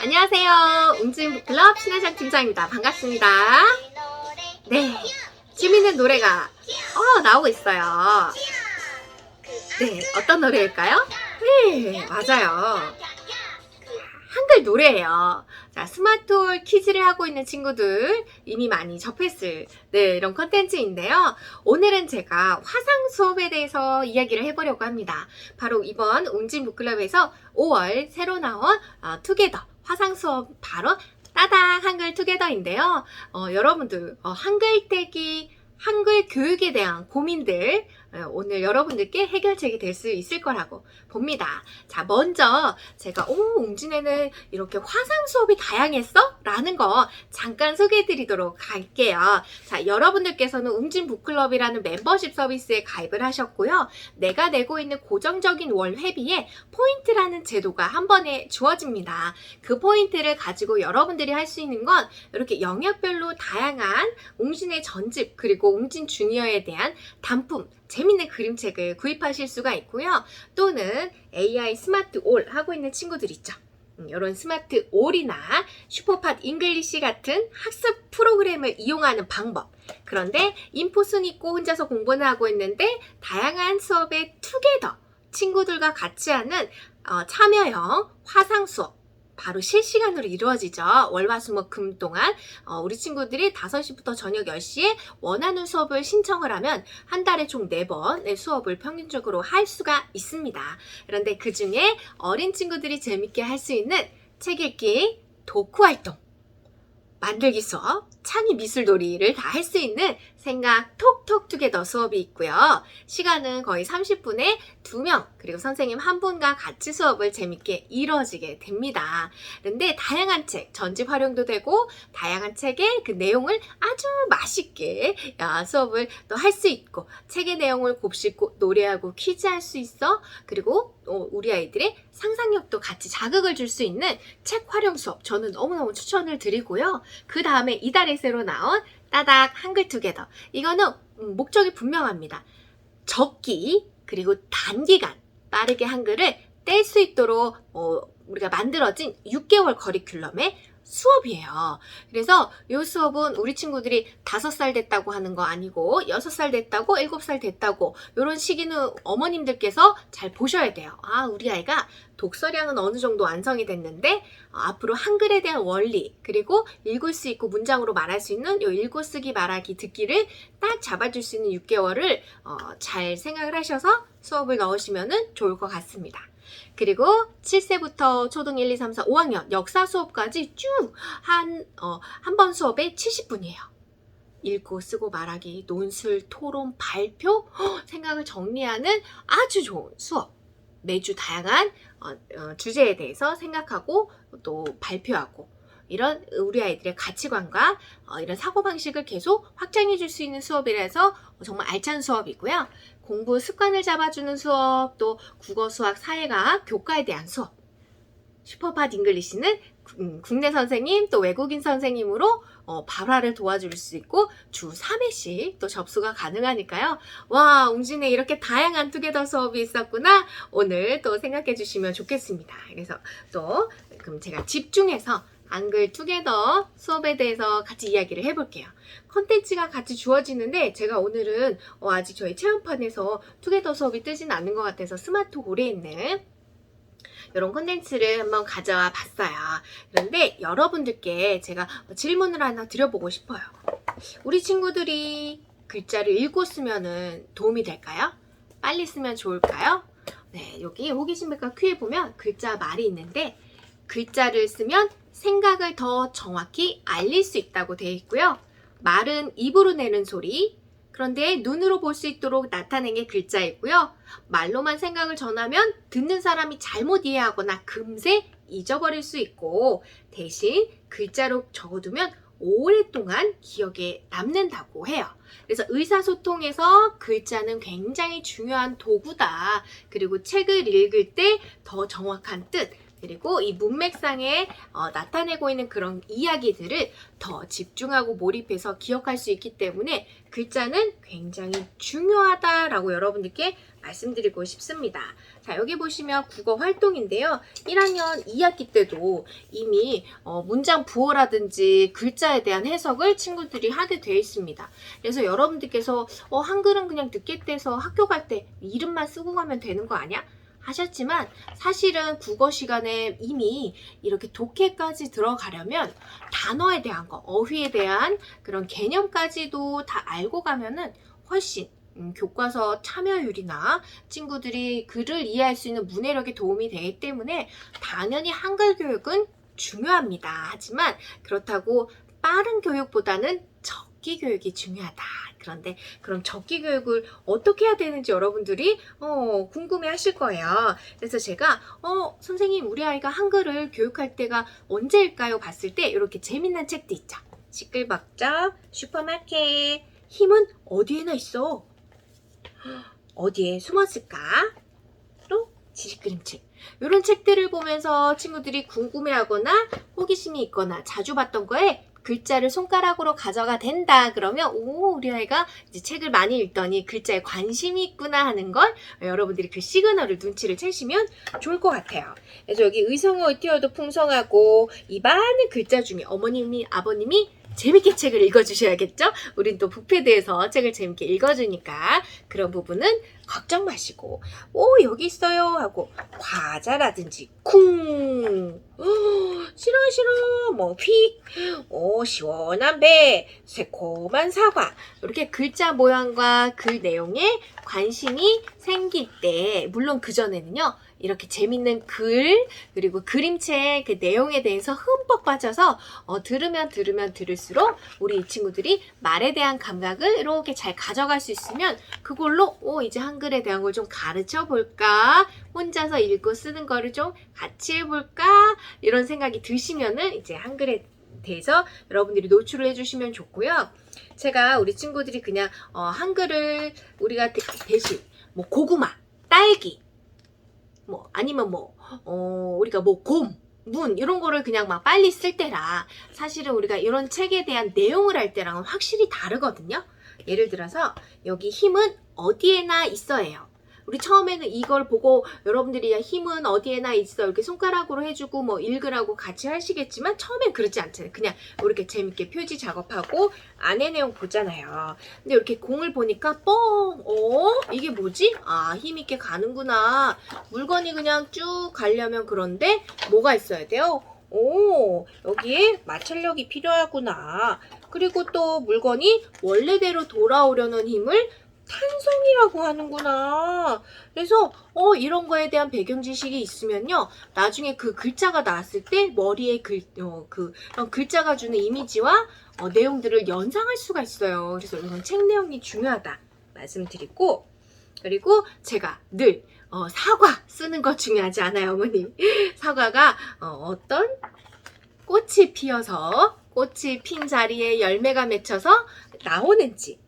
안녕하세요. 웅진 북클럽 신혜정 팀장입니다. 반갑습니다. 네. 재밌는 노래가 어, 나오고 있어요. 네. 어떤 노래일까요? 네. 맞아요. 한글 노래예요. 자, 스마트홀 퀴즈를 하고 있는 친구들 이미 많이 접했을 네, 이런 컨텐츠인데요. 오늘은 제가 화상 수업에 대해서 이야기를 해보려고 합니다. 바로 이번 웅진 북클럽에서 5월 새로 나온 어, 투게더 화상 수업 바로 따당 한글 투게더인데요. 어, 여러분들 어, 한글 떼기 한글 교육에 대한 고민들 어, 오늘 여러분들께 해결책이 될 수 있을 거라고 봅니다. 자, 먼저 제가 오, 웅진에는 이렇게 화상 수업이 다양했어? 라는 거 잠깐 소개해 드리도록 할게요. 자, 여러분들께서는 웅진 북클럽이라는 멤버십 서비스에 가입을 하셨고요. 내가 내고 있는 고정적인 월 회비에 포인트라는 제도가 한 번에 주어집니다. 그 포인트를 가지고 여러분들이 할 수 있는 건 이렇게 영역별로 다양한 웅진의 전집 그리고 웅진 주니어에 대한 단품 재밌는 그림책을 구입하실 수가 있고요. 또는 AI 스마트 올 하고 있는 친구들 있죠. 이런 스마트 올이나 슈퍼팟 잉글리시 같은 학습 프로그램을 이용하는 방법. 그런데 인포순 있고 혼자서 공부는 하고 있는데 다양한 수업의 투게더 친구들과 같이 하는 어, 참여형 화상 수업. 바로 실시간으로 이루어지죠. 월화수목금 동안 어, 우리 친구들이 5시부터 저녁 10시에 원하는 수업을 신청을 하면 한 달에 총 4번의 수업을 평균적으로 할 수가 있습니다. 그런데 그 중에 어린 친구들이 재밌게 할 수 있는 책 읽기, 독후 활동, 만들기 수업, 창의 미술놀이를 다 할 수 있는 생각 톡톡 투게더 수업이 있고요. 시간은 거의 30분에 2명, 그리고 선생님 한 분과 같이 수업을 재밌게 이루어지게 됩니다. 그런데 다양한 책, 전집 활용도 되고, 다양한 책의 그 내용을 아주 맛있게 야, 수업을 또 할 수 있고, 책의 내용을 곱씹고 노래하고 퀴즈할 수 있어. 그리고 어, 우리 아이들의 상상력도 같이 자극을 줄 수 있는 책 활용 수업 저는 너무너무 추천을 드리고요. 그 다음에 이달 에 새로 나온 따닥 한글 투게더. 이거는 음, 목적이 분명합니다. 적기 그리고 단기간 빠르게 한글을 뗄 수 있도록 어, 우리가 만들어진 6개월 커리큘럼의 수업이에요. 그래서 이 수업은 우리 친구들이 5살 됐다고 하는 거 아니고 6살 됐다고 7살 됐다고 이런 시기는 어머님들께서 잘 보셔야 돼요. 아, 우리 아이가 독서량은 어느 정도 완성이 됐는데 어, 앞으로 한글에 대한 원리 그리고 읽을 수 있고 문장으로 말할 수 있는 요 읽고 쓰기 말하기 듣기를 딱 잡아줄 수 있는 6개월을 어, 잘 생각을 하셔서 수업을 넣으시면 좋을 것 같습니다. 그리고 7세부터 초등 1, 2, 3, 4, 5학년 역사 수업까지 쭉 한, 어, 한 번 수업에 70분이에요. 읽고 쓰고 말하기, 논술, 토론, 발표, 허, 생각을 정리하는 아주 좋은 수업. 매주 다양한 어, 어, 주제에 대해서 생각하고 또 발표하고 이런 우리 아이들의 가치관과 어, 이런 사고방식을 계속 확장해 줄 수 있는 수업이라서 정말 알찬 수업이고요. 공부 습관을 잡아주는 수업, 또 국어, 수학, 사회과학, 교과에 대한 수업. 슈퍼팟 잉글리시는 음, 국내 선생님 또 외국인 선생님으로 어, 발화를 도와줄 수 있고 주 3회씩 또 접수가 가능하니까요. 와, 웅진에 이렇게 다양한 투게더 수업이 있었구나. 오늘 또 생각해 주시면 좋겠습니다. 그래서 또 그럼 제가 집중해서 한글 투게더 수업에 대해서 같이 이야기를 해볼게요. 컨텐츠가 같이 주어지는데 제가 오늘은 어, 아직 저희 체험판에서 투게더 수업이 뜨진 않는 것 같아서 스마트 홀에 있는 이런 컨텐츠를 한번 가져와 봤어요. 그런데 여러분들께 제가 질문을 하나 드려보고 싶어요. 우리 친구들이 글자를 읽고 쓰면 도움이 될까요? 빨리 쓰면 좋을까요? 네, 여기 호기심과 큐에 보면 글자 말이 있는데 글자를 쓰면 생각을 더 정확히 알릴 수 있다고 되어 있고요. 말은 입으로 내는 소리, 그런데 눈으로 볼 수 있도록 나타낸 게 글자이고요. 말로만 생각을 전하면 듣는 사람이 잘못 이해하거나 금세 잊어버릴 수 있고 대신 글자로 적어두면 오랫동안 기억에 남는다고 해요. 그래서 의사소통에서 글자는 굉장히 중요한 도구다. 그리고 책을 읽을 때 더 정확한 뜻, 그리고 이 문맥상에 어, 나타내고 있는 그런 이야기들을 더 집중하고 몰입해서 기억할 수 있기 때문에 글자는 굉장히 중요하다라고 여러분들께 말씀드리고 싶습니다. 자, 여기 보시면 국어 활동인데요. 1학년 2학기 때도 이미 어, 문장 부호라든지 글자에 대한 해석을 친구들이 하게 되어 있습니다. 그래서 여러분들께서 어, 한글은 그냥 늦게 떼서 학교 갈 때 이름만 쓰고 가면 되는 거 아니야? 하셨지만 사실은 국어 시간에 이미 이렇게 독해까지 들어가려면 단어에 대한 거, 어휘에 대한 그런 개념까지도 다 알고 가면은 훨씬 음, 교과서 참여율이나 친구들이 글을 이해할 수 있는 문해력에 도움이 되기 때문에 당연히 한글 교육은 중요합니다. 하지만 그렇다고 빠른 교육보다는 적 기 교육이 중요하다. 그런데 그럼 적기 교육을 어떻게 해야 되는지 여러분들이 어, 궁금해 하실 거예요. 그래서 제가 어, 선생님 우리 아이가 한글을 교육할 때가 언제일까요? 봤을 때 이렇게 재밌는 책도 있죠. 시끌벅적 슈퍼마켓 힘은 어디에나 있어. 어디에 숨었을까? 또 지식 그림책. 이런 책들을 보면서 친구들이 궁금해하거나 호기심이 있거나 자주 봤던 거에 글자를 손가락으로 가져가 된다. 그러면 오 우리 아이가 이제 책을 많이 읽더니 글자에 관심이 있구나 하는 걸 여러분들이 그 시그널을 눈치를 채시면 좋을 것 같아요. 그래서 여기 의성어 티어도 풍성하고 이 많은 글자 중에 어머님이 아버님이 재밌게 책을 읽어주셔야겠죠? 우린 또 북패드에서 책을 재밌게 읽어주니까 그런 부분은 걱정 마시고 오 여기 있어요 하고 과자라든지 쿵 어, 싫어 싫어 뭐 휙 오 시원한 배 새콤한 사과 이렇게 글자 모양과 글 내용에 관심이 생길 때 물론 그 전에는요 이렇게 재밌는 글 그리고 그림책 그 내용에 대해서 흠뻑 빠져서 어, 들으면 들으면 들을수록 우리 이 친구들이 말에 대한 감각을 이렇게 잘 가져갈 수 있으면 그걸로 오 이제 한글에 대한 걸 좀 가르쳐 볼까 혼자서 읽고 쓰는 거를 좀 같이 해볼까 이런 생각이 드시면은 이제 한글에 대해서 여러분들이 노출을 해주시면 좋고요. 제가 우리 친구들이 그냥 어, 한글을 우리가 대, 대신 뭐 고구마, 딸기 뭐 아니면 뭐 어, 우리가 뭐 곰, 문 이런 거를 그냥 막 빨리 쓸 때라 사실은 우리가 이런 책에 대한 내용을 할 때랑은 확실히 다르거든요. 예를 들어서 여기 힘은 어디에나 있어예요. 우리 처음에는 이걸 보고 여러분들이 야, 힘은 어디에나 있어 이렇게 손가락으로 해주고 뭐 읽으라고 같이 하시겠지만 처음엔 그러지 않잖아요. 그냥 이렇게 재밌게 표지 작업하고 안에 내용 보잖아요. 근데 이렇게 공을 보니까 뻥, 어 이게 뭐지? 아 힘있게 가는구나. 물건이 그냥 쭉 가려면 그런데 뭐가 있어야 돼요? 오, 여기에 마찰력이 필요하구나. 그리고 또 물건이 원래대로 돌아오려는 힘을 탄성이라고 하는구나. 그래서 어 이런 거에 대한 배경 지식이 있으면요. 나중에 그 글자가 나왔을 때 머리에 글, 어, 그 어, 글자가 주는 이미지와 어, 내용들을 연상할 수가 있어요. 그래서 이런 책 내용이 중요하다 말씀드리고 그리고 제가 늘 어, 사과 쓰는 거 중요하지 않아요, 어머니. 사과가 어, 떤 꽃이 피어서 꽃이 핀 자리에 열매가 맺혀서 나오는지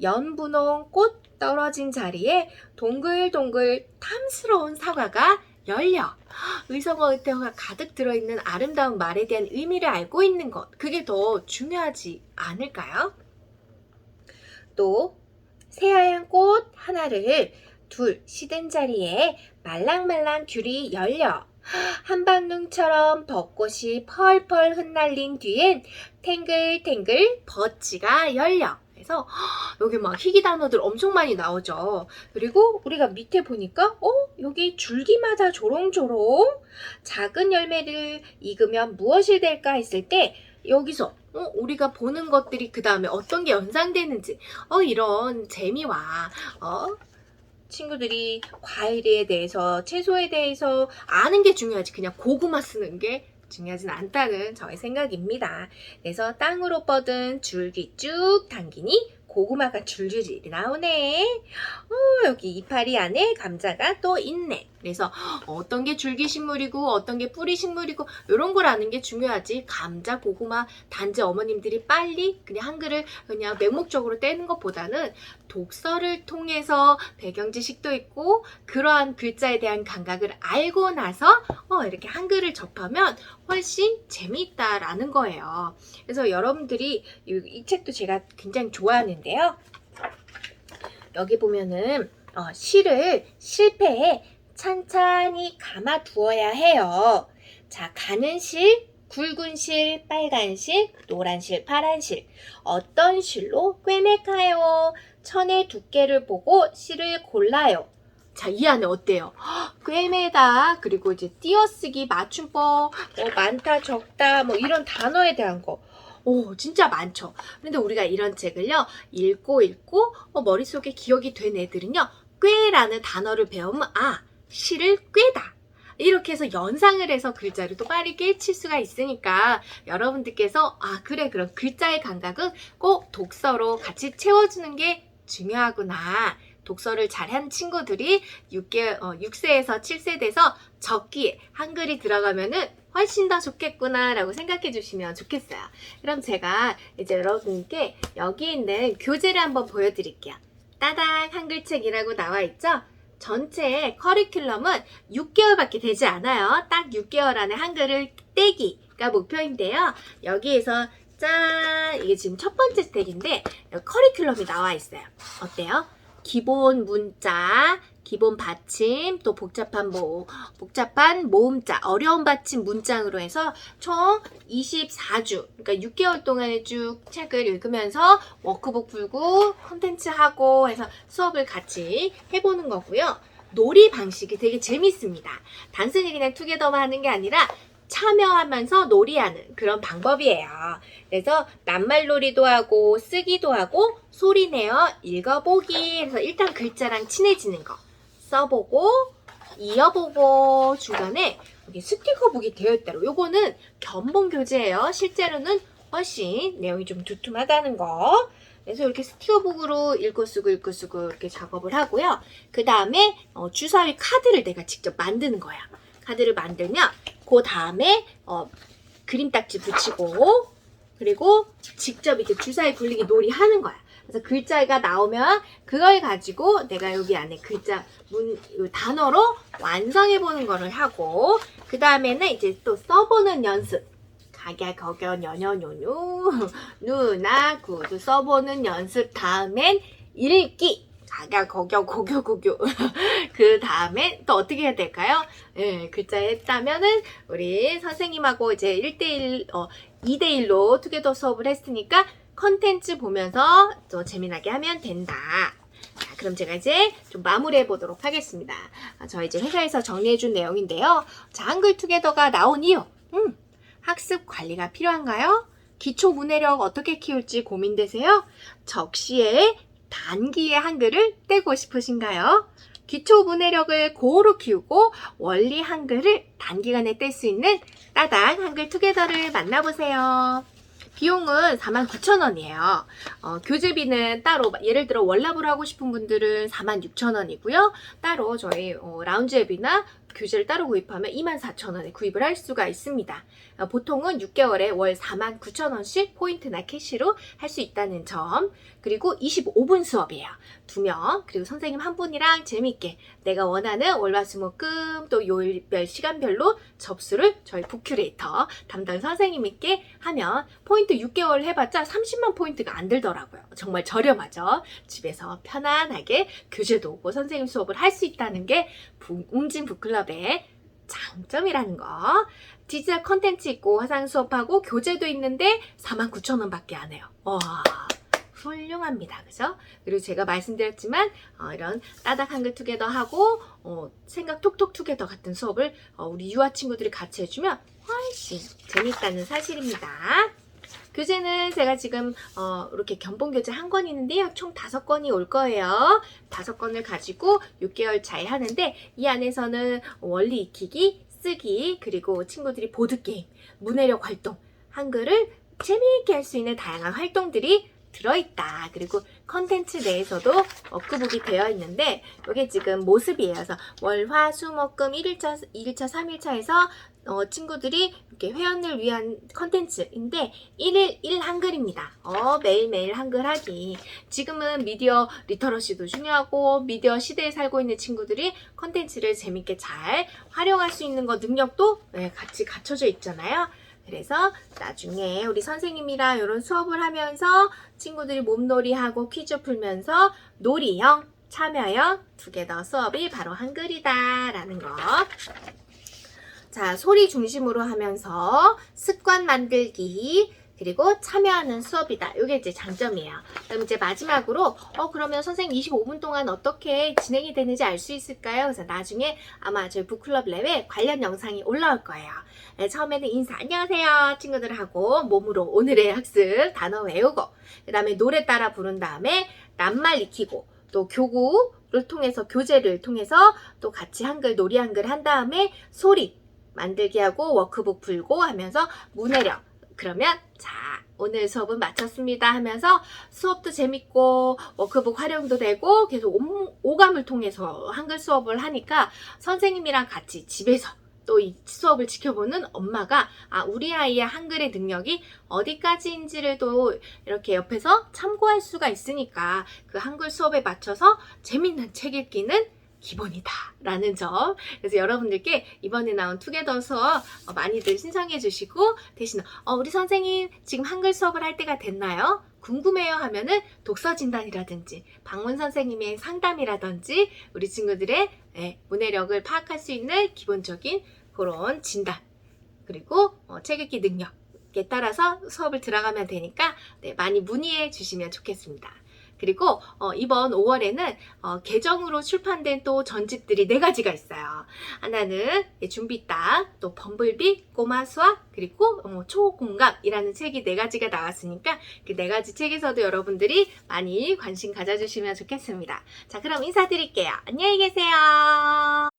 연분홍 꽃 떨어진 자리에 동글동글 탐스러운 사과가 열려. 의성어 의태어가 가득 들어있는 아름다운 말에 대한 의미를 알고 있는 것. 그게 더 중요하지 않을까요? 또 새하얀 꽃 하나를 둘 시든 자리에 말랑말랑 귤이 열려. 한방눈처럼 벚꽃이 펄펄 흩날린 뒤엔 탱글탱글 버치가 열려 그래서 여기 막 희귀 단어들 엄청 많이 나오죠. 그리고 우리가 밑에 보니까 어? 여기 줄기마다 조롱조롱 작은 열매를 익으면 무엇이 될까 했을 때 여기서 어, 우리가 보는 것들이 그 다음에 어떤 게 연상되는지 어? 이런 재미와 어? 친구들이 과일에 대해서 채소에 대해서 아는 게 중요하지. 그냥 고구마 쓰는 게 중요하진 않다는 저의 생각입니다. 그래서 땅으로 뻗은 줄기 쭉 당기니 고구마가 줄줄이 나오네. 어, 여기 이파리 안에 감자가 또 있네. 그래서 어떤 게 줄기 식물이고 어떤 게 뿌리 식물이고 이런 걸 아는 게 중요하지. 감자, 고구마 단지 어머님들이 빨리 그냥 한글을 그냥 맹목적으로 떼는 것보다는 독서를 통해서 배경 지식도 있고 그러한 글자에 대한 감각을 알고 나서 어, 이렇게 한글을 접하면 훨씬 재미있다라는 거예요. 그래서 여러분들이 이, 이 책도 제가 굉장히 좋아하는데요. 여기 보면은 어, 실을 실패에 찬찬히 감아 두어야 해요. 자, 가는 실, 굵은 실, 빨간 실, 노란 실, 파란 실. 어떤 실로 꿰맬까요? 천의 두께를 보고 실을 골라요. 자, 이 안에 어때요? 헉, 꿰매다, 그리고 이제 띄어쓰기, 맞춤법, 뭐 많다, 적다, 뭐 이런 단어에 대한 거. 오, 진짜 많죠. 근데 우리가 이런 책을요, 읽고 읽고, 어, 머릿속에 기억이 된 애들은요, 꿰라는 단어를 배우면, 아, 실을 꿰다. 이렇게 해서 연상을 해서 글자를 또 빠르게 칠 수가 있으니까 여러분들께서 아 그래 그럼 글자의 감각은 꼭 독서로 같이 채워주는 게 중요하구나. 독서를 잘한 친구들이 6개, 어, 6세에서 7세 돼서 적기에 한글이 들어가면은 훨씬 더 좋겠구나라고 생각해 주시면 좋겠어요. 그럼 제가 이제 여러분께 여기 있는 교재를 한번 보여드릴게요. 따닥 한글책이라고 나와 있죠? 전체 커리큘럼은 6개월밖에 되지 않아요. 딱 6개월 안에 한글을 떼기가 목표인데요. 여기에서 짠! 이게 지금 첫 번째 스택인데 커리큘럼이 나와 있어요. 어때요? 기본 문자, 기본 받침, 또 복잡한 모, 복잡한 모음자, 어려운 받침 문장으로 해서 총 24주, 그러니까 6개월 동안에 쭉 책을 읽으면서 워크북 풀고 콘텐츠 하고 해서 수업을 같이 해보는 거고요. 놀이 방식이 되게 재밌습니다. 단순히 그냥 투게더만 하는 게 아니라 참여하면서 놀이하는 그런 방법이에요. 그래서 낱말놀이도 하고 쓰기도 하고 소리내어 읽어보기 해서 일단 글자랑 친해지는 거 써보고 이어보고 중간에 여기 스티커북이 되어 있다로 요거는 견본 교재예요. 실제로는 훨씬 내용이 좀 두툼하다는 거. 그래서 이렇게 스티커북으로 읽고 쓰고 읽고 쓰고 이렇게 작업을 하고요. 그 다음에 어, 주사위 카드를 내가 직접 만드는 거야. 카드를 만들면 그 다음에 어, 그림 딱지 붙이고 그리고 직접 이렇게 주사위 굴리기 놀이 하는 거야. 그래서 글자가 나오면 그걸 가지고 내가 여기 안에 글자 문요 단어로 완성해 보는 거를 하고 그 다음에는 이제 또 써보는 연습. 가갸 거겨 년년요뇨 누나 구두 써보는 연습 다음엔 읽기 가갸 거겨 고교 고교 그 다음에 또 어떻게 해야 될까요? 예, 글자 했다면은 우리 선생님하고 이제 1대1 어 2대1로 투게더 수업을 했으니까 컨텐츠 보면서 또 재미나게 하면 된다. 자, 그럼 제가 이제 좀 마무리해 보도록 하겠습니다. 아, 저 이제 회사에서 정리해 준 내용인데요. 자, 한글 투게더가 나온 이유. 음, 학습 관리가 필요한가요? 기초 문해력 어떻게 키울지 고민되세요? 적시에 단기의 한글을 떼고 싶으신가요? 기초 문해력을 고루 키우고 원리 한글을 단기간에 뗄 수 있는 따당 한글 투게더를 만나보세요. 비용은 49,000원이에요. 어, 교재비는 따로 예를 들어 월납을 하고 싶은 분들은 46,000원이고요. 따로 저희 어, 라운지 앱이나 교재를 따로 구입하면 24,000원에 구입을 할 수가 있습니다. 어, 보통은 6개월에 월 49,000원씩 포인트나 캐시로 할 수 있다는 점. 그리고 25분 수업이에요. 두 명, 그리고 선생님 한 분이랑 재밌게 내가 원하는 월화수목금 또 요일별 시간별로 접수를 저희 북큐레이터 담당 선생님께 하면 포인트 6개월 해봤자 30만 포인트가 안 들더라고요. 정말 저렴하죠. 집에서 편안하게 교재도 오고 선생님 수업을 할 수 있다는 게 부- 웅진 북클럽 의 장점이라는 거. 디지털 컨텐츠 있고 화상 수업하고 교재도 있는데 49,000원 밖에 안 해요. 와. 훌륭합니다. 그죠? 그리고 제가 말씀드렸지만, 어, 이런 따닥 한글 투게더 하고, 어, 생각 톡톡 투게더 같은 수업을 어, 우리 유아 친구들이 같이 해주면 훨씬 재밌다는 사실입니다. 교재는 제가 지금 어, 이렇게 견본 교재 한 권 있는데요. 총 다섯 권이 올 거예요. 다섯 권을 가지고 6개월 차에 하는데 이 안에서는 원리 익히기, 쓰기, 그리고 친구들이 보드게임, 문해력 활동, 한글을 재미있게 할 수 있는 다양한 활동들이 들어있다. 그리고 컨텐츠 내에서도 워크북이 되어 있는데 이게 지금 모습이에요. 그래서 월, 화, 수, 목, 금 1일차, 2일차, 3일차에서 어, 친구들이 이렇게 회원을 위한 컨텐츠인데 1일 1 한글입니다. 어, 매일매일 한글 하기. 지금은 미디어 리터러시도 중요하고 미디어 시대에 살고 있는 친구들이 컨텐츠를 재밌게 잘 활용할 수 있는 거 능력도 네, 같이 갖춰져 있잖아요. 그래서 나중에 우리 선생님이랑 이런 수업을 하면서 친구들이 몸놀이하고 퀴즈 풀면서 놀이형, 참여형 두 개 더 수업이 바로 한글이다라는 거. 자, 소리 중심으로 하면서 습관 만들기, 그리고 참여하는 수업이다. 이게 이제 장점이에요. 그럼 이제 마지막으로, 어, 그러면 선생님 25분 동안 어떻게 진행이 되는지 알 수 있을까요? 그래서 나중에 아마 저희 북클럽 랩에 관련 영상이 올라올 거예요. 네, 처음에는 인사, 안녕하세요. 친구들 하고, 몸으로 오늘의 학습 단어 외우고, 그 다음에 노래 따라 부른 다음에 낱말 익히고, 또 교구를 통해서, 교재를 통해서 또 같이 한글, 놀이 한글 한 다음에 소리, 만들기 하고 워크북 풀고 하면서 문해력. 그러면 자 오늘 수업은 마쳤습니다 하면서 수업도 재밌고 워크북 활용도 되고 계속 오- 오감을 통해서 한글 수업을 하니까 선생님이랑 같이 집에서 또 이 수업을 지켜보는 엄마가 아 우리 아이의 한글의 능력이 어디까지인지를 또 이렇게 옆에서 참고할 수가 있으니까 그 한글 수업에 맞춰서 재밌는 책 읽기는 기본이다 라는 점 그래서 여러분들께 이번에 나온 투게더 수업 어, 많이들 신청해 주시고 대신 어, 우리 선생님 지금 한글 수업을 할 때가 됐나요? 궁금해요 하면은 독서 진단이라든지 방문 선생님의 상담이라든지 우리 친구들의 예, 문해력을 파악할 수 있는 기본적인 그런 진단 그리고 어, 책 읽기 능력 에 따라서 수업을 들어가면 되니까 네, 많이 문의해 주시면 좋겠습니다. 그리고 어, 이번 5월에는 어, 개정으로 출판된 또 전집들이 네 가지가 있어요. 하나는 예, 준비딱, 또 범블비, 꼬마 수학, 그리고 어, 초공감이라는 책이 네 가지가 나왔으니까 그 네 가지 책에서도 여러분들이 많이 관심 가져주시면 좋겠습니다. 자, 그럼 인사드릴게요. 안녕히 계세요.